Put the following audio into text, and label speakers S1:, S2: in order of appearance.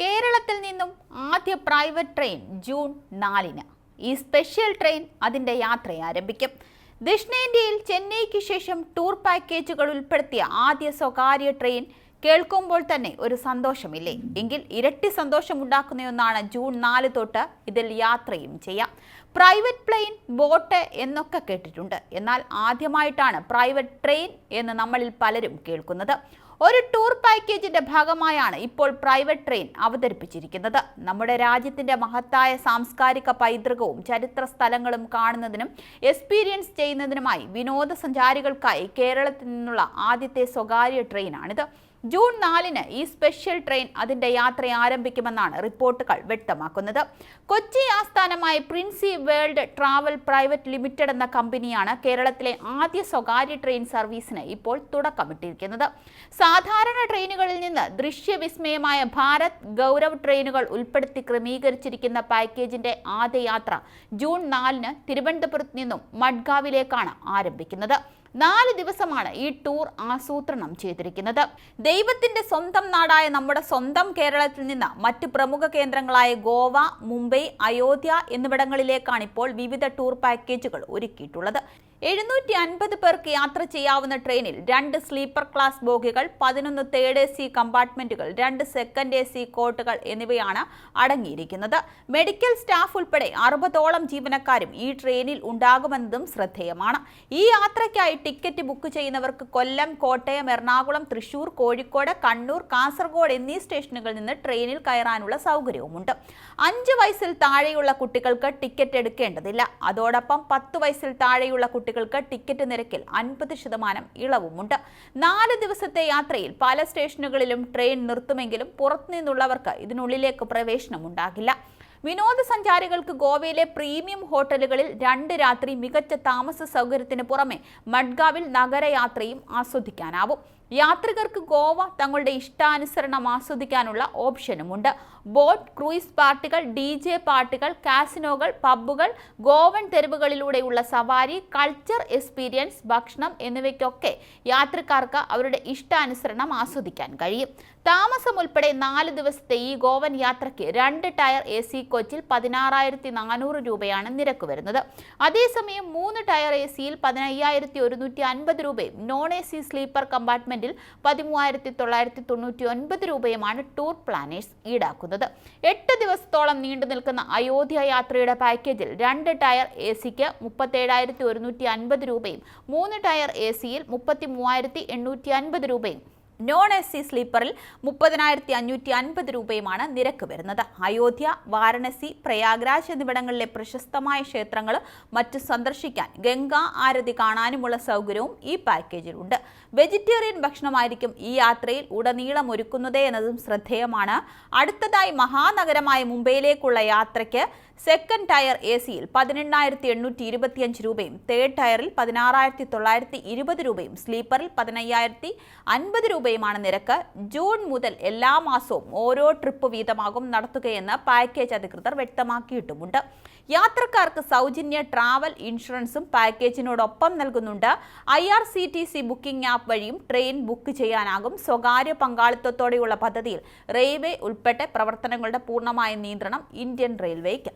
S1: കേരളത്തിൽ നിന്നും ആദ്യ പ്രൈവറ്റ് ട്രെയിൻ ജൂൺ നാലിന്. ഈ സ്പെഷ്യൽ ട്രെയിൻ അതിന്റെ യാത്ര ആരംഭിക്കും. ദക്ഷിണേന്ത്യയിൽ ചെന്നൈക്ക് ശേഷം ടൂർ പാക്കേജുകൾ ഉൾപ്പെടുത്തിയ ആദ്യ സ്വകാര്യ ട്രെയിൻ കേൾക്കുമ്പോൾ തന്നെ ഒരു സന്തോഷമില്ലേ? എങ്കിൽ ഇരട്ടി സന്തോഷമുണ്ടാക്കുന്ന ഒന്നാണ് ജൂൺ നാല് തൊട്ട് ഇതിൽ യാത്രയും ചെയ്യാം. പ്രൈവറ്റ് പ്ലെയിൻ ബോട്ട് എന്നൊക്കെ കേട്ടിട്ടുണ്ട്. എന്നാൽ ആദ്യമായിട്ടാണ് പ്രൈവറ്റ് ട്രെയിൻ എന്ന് നമ്മളിൽ പലരും കേൾക്കുന്നത്. ഒരു ടൂർ പാക്കേജിന്റെ ഭാഗമായാണ് ഇപ്പോൾ പ്രൈവറ്റ് ട്രെയിൻ അവതരിപ്പിച്ചിരിക്കുന്നത്. നമ്മുടെ രാജ്യത്തിന്റെ മഹത്തായ സാംസ്കാരിക പൈതൃകവും ചരിത്ര സ്ഥലങ്ങളും കാണുന്നതിനും എക്സ്പീരിയൻസ് ചെയ്യുന്നതിനുമായി വിനോദസഞ്ചാരികൾക്കായി കേരളത്തിൽ നിന്നുള്ള ആദ്യത്തെ സ്വകാര്യ ട്രെയിനാണിത്. ജൂൺ നാലിന് ഈ സ്പെഷ്യൽ ട്രെയിൻ അതിന്റെ യാത്ര ആരംഭിക്കുമെന്നാണ് റിപ്പോർട്ടുകൾ വ്യക്തമാക്കുന്നത്. കൊച്ചി ആസ്ഥാനമായ Princy world travel private limited എന്ന കമ്പനിയാണ് കേരളത്തിലെ ആദ്യ സ്വകാര്യ ട്രെയിൻ സർവീസിന് ഇപ്പോൾ തുടക്കമിട്ടിരിക്കുന്നത്. സാധാരണ ട്രെയിനുകളിൽ നിന്ന് ദൃശ്യവിസ്മയമായ ഭാരത് ഗൗരവ് ട്രെയിനുകൾ ഉൾപ്പെടുത്തി ക്രമീകരിച്ചിരിക്കുന്ന പാക്കേജിന്റെ ആദ്യ യാത്ര ജൂൺ നാലിന് തിരുവനന്തപുരത്ത് നിന്നും മഡ്ഗാവിലേക്കാണ് ആരംഭിക്കുന്നത്. നാല് ദിവസമാണ് ഈ ടൂർ ആസൂത്രണം ചെയ്തിരിക്കുന്നത്. ദൈവത്തിന്റെ സ്വന്തം നാടായ നമ്മുടെ സ്വന്തം കേരളത്തിൽ നിന്ന് മറ്റ് പ്രമുഖ കേന്ദ്രങ്ങളായ ഗോവ മുംബൈ അയോധ്യ എന്നിവിടങ്ങളിലേക്കാണ് ഇപ്പോൾ വിവിധ ടൂർ പാക്കേജുകൾ ഒരുക്കിയിട്ടുള്ളത്. എഴുന്നൂറ്റി അൻപത് പേർക്ക് യാത്ര ചെയ്യാവുന്ന ട്രെയിനിൽ രണ്ട് സ്ലീപ്പർ ക്ലാസ് ബോഗികൾ പതിനൊന്ന് തേർഡ് എ സി കമ്പാർട്ട്മെന്റുകൾ രണ്ട് സെക്കൻഡ് എ സി കോട്ടുകൾ എന്നിവയാണ് അടങ്ങിയിരിക്കുന്നത്. മെഡിക്കൽ സ്റ്റാഫ് ഉൾപ്പെടെ അറുപതോളം ജീവനക്കാരും ഈ ട്രെയിനിൽ ഉണ്ടാകുമെന്നതും ശ്രദ്ധേയമാണ്. ഈ യാത്രയ്ക്കായി ടിക്കറ്റ് ബുക്ക് ചെയ്യുന്നവർക്ക് കൊല്ലം കോട്ടയം എറണാകുളം തൃശൂർ കോഴിക്കോട് കണ്ണൂർ കാസർഗോഡ് എന്നീ സ്റ്റേഷനുകളിൽ നിന്ന് ട്രെയിനിൽ കയറാനുള്ള സൗകര്യവുമുണ്ട്. അഞ്ച് വയസ്സിൽ താഴെയുള്ള കുട്ടികൾക്ക് ടിക്കറ്റ് എടുക്കേണ്ടതില്ല. അതോടൊപ്പം പത്ത് വയസ്സിൽ താഴെയുള്ള കുട്ടികൾക്ക് ടിക്കറ്റ് നിരക്കിൽ അൻപത് ശതമാനം ഇളവുമുണ്ട്. നാല് ദിവസത്തെ യാത്രയിൽ പല സ്റ്റേഷനുകളിലും ട്രെയിൻ നിർത്തുമെങ്കിലും പുറത്തുനിന്നുള്ളവർക്ക് ഇതിനുള്ളിലേക്ക് പ്രവേശനമുണ്ടാകില്ല. വിനോദസഞ്ചാരികൾക്ക് ഗോവയിലെ പ്രീമിയം ഹോട്ടലുകളിൽ രണ്ട് രാത്രി മികച്ച താമസ സൗകര്യത്തിന് പുറമെ മഡ്ഗാവിൽ നഗരയാത്രയും ആസ്വദിക്കാനാവും. യാത്രികർക്ക് ഗോവ തങ്ങളുടെ ഇഷ്ടാനുസരണം ആസ്വദിക്കാനുള്ള ഓപ്ഷനുമുണ്ട്. ബോട്ട് ക്രൂയിസ് പാർട്ടികൾ ഡി ജെ പാർട്ടികൾ കാസിനോകൾ പബ്ബുകൾ ഗോവൻ തെരുവുകളിലൂടെയുള്ള സവാരി കൾച്ചർ എക്സ്പീരിയൻസ് ഭക്ഷണം എന്നിവയ്ക്കൊക്കെ യാത്രക്കാർക്ക് അവരുടെ ഇഷ്ടാനുസരണം ആസ്വദിക്കാൻ കഴിയും. താമസം ഉൾപ്പെടെ നാല് ദിവസത്തെ ഈ ഗോവൻ യാത്രയ്ക്ക് രണ്ട് ടയർ എ സി കോച്ചിൽ പതിനാറായിരത്തി നാനൂറ് രൂപയാണ് നിരക്ക് വരുന്നത്. അതേസമയം മൂന്ന് ടയർ എ സിയിൽ പതിനയ്യായിരത്തി ഒരുന്നൂറ്റി അൻപത് രൂപയും നോൺ എ സി സ്ലീപ്പർ കമ്പാർട്ട്മെന്റിൽ പതിമൂവായിരത്തി തൊള്ളായിരത്തി തൊണ്ണൂറ്റി ഒൻപത് രൂപയുമാണ് ടൂർ പ്ലാനേഴ്സ് ഈടാക്കുന്നത്. എട്ട് ദിവസത്തോളം നീണ്ടു നിൽക്കുന്ന അയോധ്യ യാത്രയുടെ പാക്കേജിൽ രണ്ട് ടയർ എ സിക്ക് മുപ്പത്തേഴായിരത്തി ഒരുന്നൂറ്റി അൻപത് രൂപയും മൂന്ന് ടയർ എ സിയിൽ മുപ്പത്തി മൂവായിരത്തി എണ്ണൂറ്റി അൻപത് രൂപയും നോൺ എസ് സി സ്ലീപ്പറിൽ മുപ്പതിനായിരത്തി അഞ്ഞൂറ്റി അൻപത് രൂപയുമാണ് നിരക്ക് വരുന്നത്. അയോധ്യ വാരണസി പ്രയാഗ്രാജ് എന്നിവിടങ്ങളിലെ പ്രശസ്തമായ ക്ഷേത്രങ്ങൾ മറ്റ് സന്ദർശിക്കാൻ ഗംഗാ ആരതി കാണാനുമുള്ള സൗകര്യവും ഈ പാക്കേജിലുണ്ട് വെജിറ്റേറിയൻ ഭക്ഷണമായിരിക്കും ഈ യാത്രയിൽ ഉടനീളം ഒരുക്കുന്നത് എന്നതും ശ്രദ്ധേയമാണ്. അടുത്തതായി മഹാനഗരമായ മുംബൈയിലേക്കുള്ള യാത്രയ്ക്ക് സെക്കൻഡ് ടയർ എ സിയിൽ പതിനെണ്ണായിരത്തി എണ്ണൂറ്റി ഇരുപത്തിയഞ്ച് രൂപയും തേർഡ് ടയറിൽ പതിനാറായിരത്തി തൊള്ളായിരത്തി ഇരുപത് രൂപയും സ്ലീപ്പറിൽ പതിനയ്യായിരത്തി അൻപത് രൂപയുമാണ് നിരക്ക്. ജൂൺ മുതൽ എല്ലാ മാസവും ഓരോ ട്രിപ്പ് വീതമാകും നടത്തുകയെന്ന് പാക്കേജ് അധികൃതർ വ്യക്തമാക്കിയിട്ടുമുണ്ട്. യാത്രക്കാർക്ക് സൗജന്യ ട്രാവൽ ഇൻഷുറൻസും പാക്കേജിനോടൊപ്പം നൽകുന്നുണ്ട്. I R C T C booking app വഴിയും ട്രെയിൻ ബുക്ക് ചെയ്യാനാകും. സ്വകാര്യ പങ്കാളിത്തത്തോടെയുള്ള പദ്ധതിയിൽ റെയിൽവേ ഉൾപ്പെട്ട പ്രവർത്തനങ്ങളുടെ പൂർണമായ നിയന്ത്രണം ഇന്ത്യൻ റെയിൽവേക്ക്